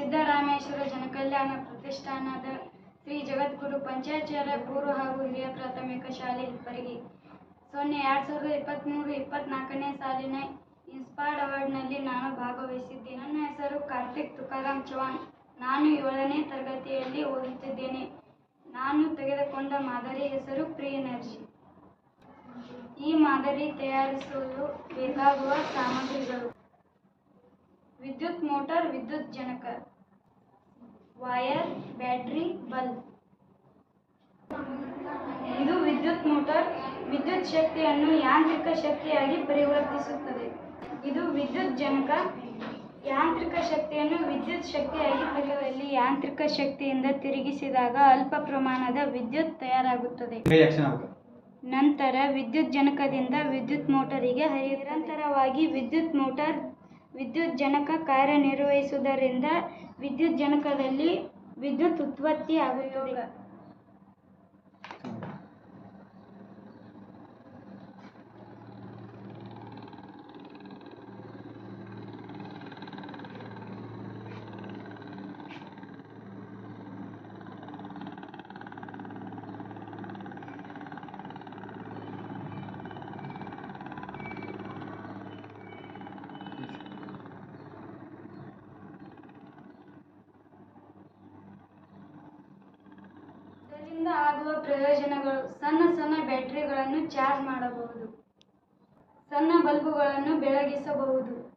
ಸಿದ್ದರಾಮೇಶ್ವರ ಜನಕಲ್ಯಾಣ ಪ್ರತಿಷ್ಠಾನದ ಶ್ರೀ ಜಗದ್ಗುರು ಪಂಚಾಚಾರ್ಯ ಪೂರ್ವ ಹಾಗೂ ಹಿರಿಯ ಪ್ರಾಥಮಿಕ ಶಾಲೆ ಇಬ್ಬರಿಗೆ ಸೊನ್ನೆ ಎರಡು ಸಾವಿರದ ಇಪ್ಪತ್ತ್ಮೂರು ಇಪ್ಪತ್ತ್ನಾಲ್ಕನೇ ಸಾಲಿನ ಇನ್ಸ್ಪೈರ್ಡ್ ಅವಾರ್ಡ್ನಲ್ಲಿ ನಾನು ಭಾಗವಹಿಸಿದ್ದೆ. ನನ್ನ ಹೆಸರು ಕಾರ್ತಿಕ್ ತುಕಾರಾಮ್ ಚೌಹಾಣ್ ನಾನು ಏಳನೇ ತರಗತಿಯಲ್ಲಿ ಓದುತ್ತಿದ್ದೇನೆ. ನಾನು ತೆಗೆದುಕೊಂಡ ಮಾದರಿ ಹೆಸರು ಪ್ರೀ ಎನರ್ಜಿ ಈ ಮಾದರಿ ತಯಾರಿಸಲು ಬೇಕಾಗುವ ಸಾಮಗ್ರಿಗಳು. ವಿದ್ಯುತ್ ಮೋಟಾರ್ ವಿದ್ಯುತ್ ಜನಕ ವಯರ್ ಬ್ಯಾಟ್ರಿ ಬಲ್ಬ್. ಇದು ವಿದ್ಯುತ್ ಮೋಟಾರ್ ವಿದ್ಯುತ್ ಶಕ್ತಿಯನ್ನು ಯಾಂತ್ರಿಕ ಶಕ್ತಿಯಾಗಿ ಪರಿವರ್ತಿಸುತ್ತದೆ. ಇದು ವಿದ್ಯುತ್ ಜನಕ ಯಾಂತ್ರಿಕ ಶಕ್ತಿಯನ್ನು ವಿದ್ಯುತ್ ಶಕ್ತಿಯಾಗಿ ಪರಿವರ್ತಿಸಿ ಯಾಂತ್ರಿಕ ಶಕ್ತಿಯಿಂದ ತಿರುಗಿಸಿದಾಗ ಅಲ್ಪ ಪ್ರಮಾಣದ ವಿದ್ಯುತ್ ತಯಾರಾಗುತ್ತದೆ. ನಂತರ ವಿದ್ಯುತ್ ಜನಕದಿಂದ ವಿದ್ಯುತ್ ಮೋಟರಿಗೆ ಗೆ ನಿರಂತರವಾಗಿ ವಿದ್ಯುತ್ ಮೋಟಾರ್ ವಿದ್ಯುತ್ ಜನಕ ಕಾರ್ಯನಿರ್ವಹಿಸುವುದರಿಂದ ವಿದ್ಯುತ್ ಜನಕದಲ್ಲಿ ವಿದ್ಯುತ್ ಉತ್ಪತ್ತಿ ಇದರಿಂದ ಆಗುವ ಪ್ರಯೋಜನಗಳು ಸಣ್ಣ ಸಣ್ಣ ಬ್ಯಾಟರಿಗಳನ್ನು ಚಾರ್ಜ್ ಮಾಡಬಹುದು. ಸಣ್ಣ ಬಲ್ಬುಗಳನ್ನು ಬೆಳಗಿಸಬಹುದು.